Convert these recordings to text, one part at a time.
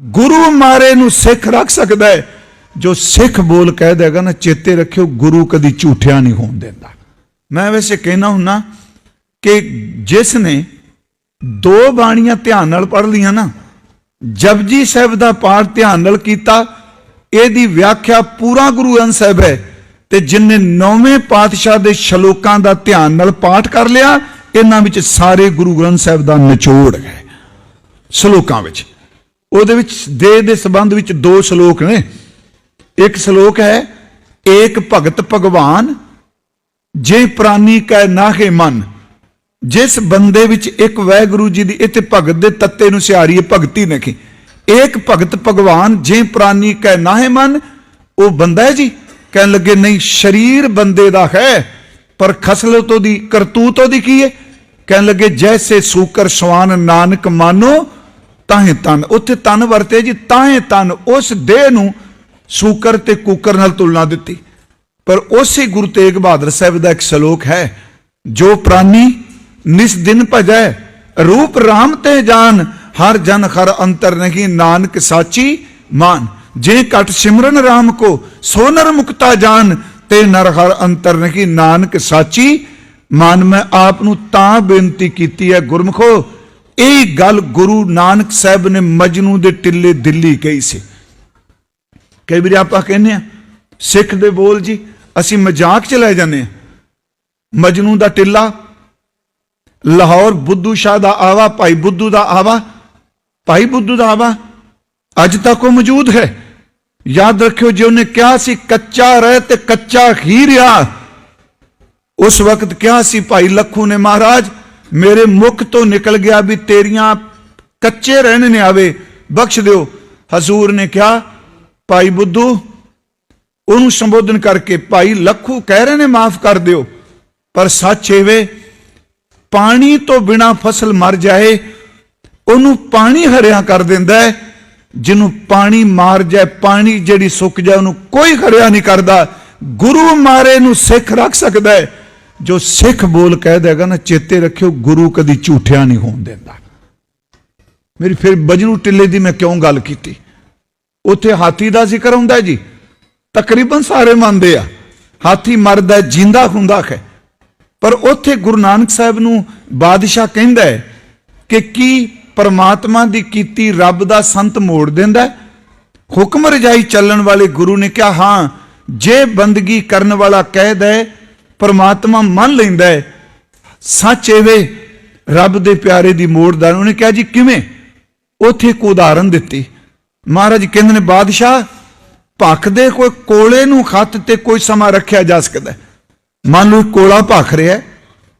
ਗੁਰੂ ਮਾਰੇ ਨੂੰ ਸਿੱਖ ਰੱਖ ਸਕਦਾ ਹੈ। ਜੋ ਸਿੱਖ ਬੋਲ ਕਹਿ ਦੇਗਾ ਨਾ, ਚੇਤੇ ਰੱਖਿਓ, ਗੁਰੂ ਕਦੀ ਝੂਠਿਆ ਨਹੀਂ ਹੋਣ ਦਿੰਦਾ। ਮੈਂ ਵੈਸੇ ਕਹਿਣਾ ਹੁੰਨਾ ਕਿ ਜਿਸ ਨੇ ਦੋ ਬਾਣੀਆਂ ਧਿਆਨ ਨਾਲ ਪੜ੍ਹ ਲੀਆਂ ਨਾ, ਜਪਜੀ ਸਾਹਿਬ ਦਾ ਪਾਠ ਧਿਆਨ ਨਾਲ ਕੀਤਾ, ਇਹਦੀ ਵਿਆਖਿਆ ਪੂਰਾ ਗੁਰੂ ਗ੍ਰੰਥ ਸਾਹਿਬ ਹੈ ਤੇ ਜਿਨਨੇ ਨੌਵੇਂ ਪਾਤਸ਼ਾਹ ਦੇ ਸ਼ਲੋਕਾਂ ਦਾ ਧਿਆਨ ਨਾਲ ਪਾਠ ਕਰ ਲਿਆ, ਇਹਨਾਂ ਵਿੱਚ ਸਾਰੇ ਗੁਰੂ ਗ੍ਰੰਥ ਸਾਹਿਬ ਦਾ ਨਿਚੋੜ ਹੈ। ਸ਼ਲੋਕਾਂ ਵਿੱਚ ਉਹਦੇ ਵਿੱਚ ਦੇਹ ਦੇ ਸੰਬੰਧ ਵਿੱਚ ਦੋ ਸ਼ਲੋਕ ਨੇ। ਇੱਕ ਸ਼ਲੋਕ ਹੈ, ਏਕ ਭਗਤ ਭਗਵਾਨ, ਜੇ ਪ੍ਰਾਨੀ ਕੈ ਨਾਹੇ ਮਨ। ਜਿਸ ਬੰਦੇ ਵਿੱਚ ਇੱਕ ਵੈਗੁਰੂ ਜੀ ਦੀ ਇੱਥੇ ਭਗਤ ਦੇ ਤੱਤੇ ਨੂੰ ਸਿਆਰੀਏ ਹੈ, ਭਗਤੀ ਨਖੀ ਏਕ ਭਗਤ ਭਗਵਾਨ, ਜੇ ਪ੍ਰਾਨੀ ਕੈ ਨਾਹੇ ਮਨ, ਉਹ ਬੰਦਾ ਹੈ ਜੀ? ਕਹਿਣ ਲੱਗੇ, ਨਹੀਂ, ਸਰੀਰ ਬੰਦੇ ਦਾ ਹੈ, ਪਰ ਖਸਲਤ ਉਹਦੀ, ਕਰਤੂਤ ਉਹਦੀ ਕੀ ਹੈ? ਕਹਿਣ ਲੱਗੇ, ਜੈਸੇ ਸੂਕਰ ਸਵਾਨ ਨਾਨਕ ਮਾਨੋ ਤਾਹੇ ਤਨ, ਉੱਥੇ ਤਨ ਵਰਤੇ ਜੀ, ਤਾਹੇ ਤਨ, ਉਸ ਦੇਹ ਨੂੰ ਸੂਕਰ ਤੇ ਕੂਕਰ ਨਾਲ ਤੁਲਨਾ ਦਿੱਤੀ। ਪਰ ਉਸੇ ਗੁਰੂ ਤੇਗ ਬਹਾਦਰ ਸਾਹਿਬ ਦਾ ਇੱਕ ਸ਼ਲੋਕ ਹੈ, ਜੋ ਪ੍ਰਾਨੀ ਨਿਸ ਦਿਨ ਭਜੈ, ਰੂਪ RAM ਤੇ ਜਾਨ, ਹਰ ਜਨ ਹਰ ਅੰਤਰ ਨਹੀਂ, ਨਾਨਕ ਸਾਚੀ ਮਾਨ। ਜੇ ਘਟ ਸਿਮਰਨ RAM ਕੋ ਸੋ ਨਰ ਮੁਕਤਾ ਜਾਨ, ਤੇ ਨਰ ਹਰ ਅੰਤਰ ਨਹੀਂ, ਨਾਨਕ ਸਾਚੀ ਮਾਨ। ਮੈਂ ਆਪ ਨੂੰ ਤਾਂ ਬੇਨਤੀ ਕੀਤੀ ਹੈ, ਗੁਰਮਖੋ ਇਹ ਗੱਲ ਗੁਰੂ ਨਾਨਕ ਸਾਹਿਬ ਨੇ ਮਜਨੂ ਦੇ ਟਿੱਲੇ ਦਿੱਲੀ ਕਹੀ ਸੀ। ਕਈ ਵਾਰੀ ਆਪਾਂ ਕਹਿੰਦੇ ਆ ਸਿੱਖ ਦੇ ਬੋਲ ਜੀ, ਅਸੀਂ ਮਜ਼ਾਕ ਚ ਲੈ ਜਾਂਦੇ ਆ ਮਜਨੂ ਦਾ ਟਿੱਲਾ, ਲਾਹੌਰ ਬੁੱਧੂ ਸ਼ਾਹ ਦਾ ਆਵਾ, ਭਾਈ ਬੁੱਧੂ ਦਾ ਆਵਾ, ਭਾਈ ਬੁੱਧੂ ਦਾ ਆਵਾ, ਅੱਜ ਤੱਕ ਉਹ ਮੌਜੂਦ ਹੈ। ਯਾਦ ਰੱਖਿਓ, ਜੇ ਉਹਨੇ ਕਿਹਾ ਸੀ, ਕੱਚਾ ਰਹਿ ਤੇ ਕੱਚਾ ਹੀ ਰਿਹਾ, ਉਸ ਵਕਤ ਕਿਹਾ ਸੀ, ਭਾਈ ਲੱਖੂ ਨੇ ਮਹਾਰਾਜ ਮੇਰੇ ਮੁਖ ਤੋਂ ਨਿਕਲ ਗਿਆ ਵੀ ਤੇਰੀਆਂ ਕੱਚੇ ਰਹਿਣ ਨੇ ਆਵੇ ਬਖਸ਼ ਦਿਓ। ਹਜ਼ੂਰ ਨੇ ਕਿਹਾ, ਭਾਈ ਬੁੱਧੂ, ਉਹਨੂੰ ਸੰਬੋਧਨ ਕਰਕੇ ਭਾਈ ਲੱਖੂ ਕਹਿ ਰਹੇ ਨੇ, ਮਾਫ ਕਰ ਦਿਓ। ਪਰ ਸੱਚ ਏਵੇ ਪਾਣੀ ਤੋਂ ਬਿਨਾ ਫਸਲ ਮਰ ਜਾਏ, ਉਹਨੂੰ ਪਾਣੀ ਹਰਿਆ ਕਰ ਦਿੰਦਾ ਹੈ। ਜਿਹਨੂੰ ਪਾਣੀ ਮਾਰ ਜਾਏ, ਪਾਣੀ ਜਿਹੜੀ ਸੁੱਕ ਜਾਏ, ਉਹਨੂੰ ਕੋਈ ਹਰਿਆ ਨਹੀਂ ਕਰਦਾ। ਗੁਰੂ ਮਾਰੇ ਨੂੰ ਸਿੱਖ ਰੱਖ ਸਕਦਾ ਹੈ। ਜੋ ਸਿੱਖ ਬੋਲ ਕਹਿ ਦੇਗਾ ਨਾ ਚੇਤੇ ਰੱਖਿਓ ਗੁਰੂ ਕਦੀ ਝੂਠਿਆ ਨਹੀਂ ਹੋਣ ਦਿੰਦਾ। ਮੇਰੀ ਫਿਰ ਬਜਰੂ ਟਿੱਲੇ ਦੀ ਮੈਂ ਕਿਉਂ ਗੱਲ ਕੀਤੀ? ਉੱਥੇ ਹਾਥੀ ਦਾ ਜ਼ਿਕਰ ਹੁੰਦਾ ਜੀ। ਤਕਰੀਬਨ ਸਾਰੇ ਮੰਨਦੇ ਆ। ਹਾਥੀ ਮਰਦਾ ਹੈ, ਜਿੰਦਾ ਹੁੰਦਾ ਹੈ ਪਰ ਉੱਥੇ ਗੁਰੂ ਨਾਨਕ ਸਾਹਿਬ ਨੂੰ ਬਾਦਸ਼ਾਹ ਕਹਿੰਦਾ ਹੈ ਕਿ ਕੀ ਪਰਮਾਤਮਾ ਦੀ ਕੀਤੀ ਰੱਬ ਦਾ ਸੰਤ ਮੋੜ ਦਿੰਦਾ ਹੁਕਮ ਰਜਾਈ ਚੱਲਣ ਵਾਲੇ ਗੁਰੂ ਨੇ ਕਿਹਾ ਹਾਂ ਜੇ ਬੰਦਗੀ ਕਰਨ ਵਾਲਾ ਕਹਿ ਦੇ ਪਰਮਾਤਮਾ ਮੰਨ ਲੈਂਦਾ ਹੈ, ਸੱਚ ਐਵੇਂ ਰੱਬ ਦੇ ਪਿਆਰੇ ਦੀ ਮੋੜਦਾਰ ਉਹਨੇ ਕਿਹਾ ਜੀ ਕਿਵੇਂ? ਉੱਥੇ ਇੱਕ ਉਦਾਹਰਨ ਦਿੱਤੀ। ਮਹਾਰਾਜ ਕਹਿੰਦੇ ਨੇ, ਬਾਦਸ਼ਾਹ ਭਖਦੇ ਕੋਈ ਕੋਲੇ ਨੂੰ ਖੱਤ ਤੇ ਕੋਈ ਸਮਾਂ ਰੱਖਿਆ ਜਾ ਸਕਦਾ ਮੰਨ ਲਓ ਕੋਲਾ ਭਖ ਰਿਹਾ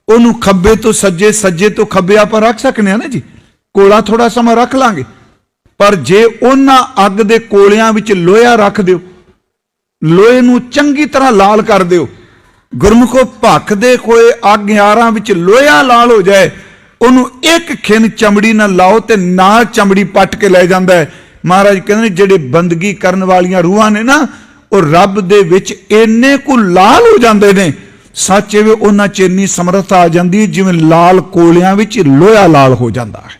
ਉਹਨੂੰ ਖੱਬੇ ਤੋਂ ਸੱਜੇ ਸੱਜੇ ਤੋਂ ਖੱਬੇ ਆਪਾਂ ਰੱਖ ਸਕਨੇ ਆ ਨਾ ਜੀ। ਕੋਲਾ ਥੋੜਾ ਸਮਾਂ ਰੱਖ ਲਾਂਗੇ। ਪਰ ਜੇ ਉਹਨਾਂ ਅੱਗ ਦੇ ਕੋਲਿਆਂ ਵਿੱਚ ਲੋਹਾ ਰੱਖ ਦਿਓ, ਲੋਹੇ ਨੂੰ ਚੰਗੀ ਤਰ੍ਹਾਂ ਲਾਲ ਕਰ ਦਿਓ ਗੁਰਮੁਖੋ ਭੱਖ ਦੇ ਕੋਏ ਅੱਗ ਯਾਰਾਂ ਵਿੱਚ ਲੋਹਾ ਲਾਲ ਹੋ ਜਾਏ, ਉਹਨੂੰ ਇੱਕ ਖਿੰਨ ਚਮੜੀ ਨਾਲ ਲਾਓ ਤੇ ਨਾਲ ਚਮੜੀ ਪੱਟ ਕੇ ਲੈ ਜਾਂਦਾ ਹੈ। ਮਹਾਰਾਜ ਕਹਿੰਦੇ ਨੇ, ਜਿਹੜੇ ਬੰਦਗੀ ਕਰਨ ਵਾਲੀਆਂ ਰੂਹਾਂ ਨੇ ਨਾ, ਉਹ ਰੱਬ ਦੇ ਵਿੱਚ ਇੰਨੇ ਕੁ ਲਾਲ ਹੋ ਜਾਂਦੇ ਨੇ। ਸੱਚ ਇਹ ਉਹਨਾਂ ਚ ਇੰਨੀ ਸਮਰੱਥਾ ਆ ਜਾਂਦੀ ਜਿਵੇਂ ਲਾਲ ਕੋਲਿਆਂ ਵਿੱਚ ਲੋਹਾ ਲਾਲ ਹੋ ਜਾਂਦਾ ਹੈ।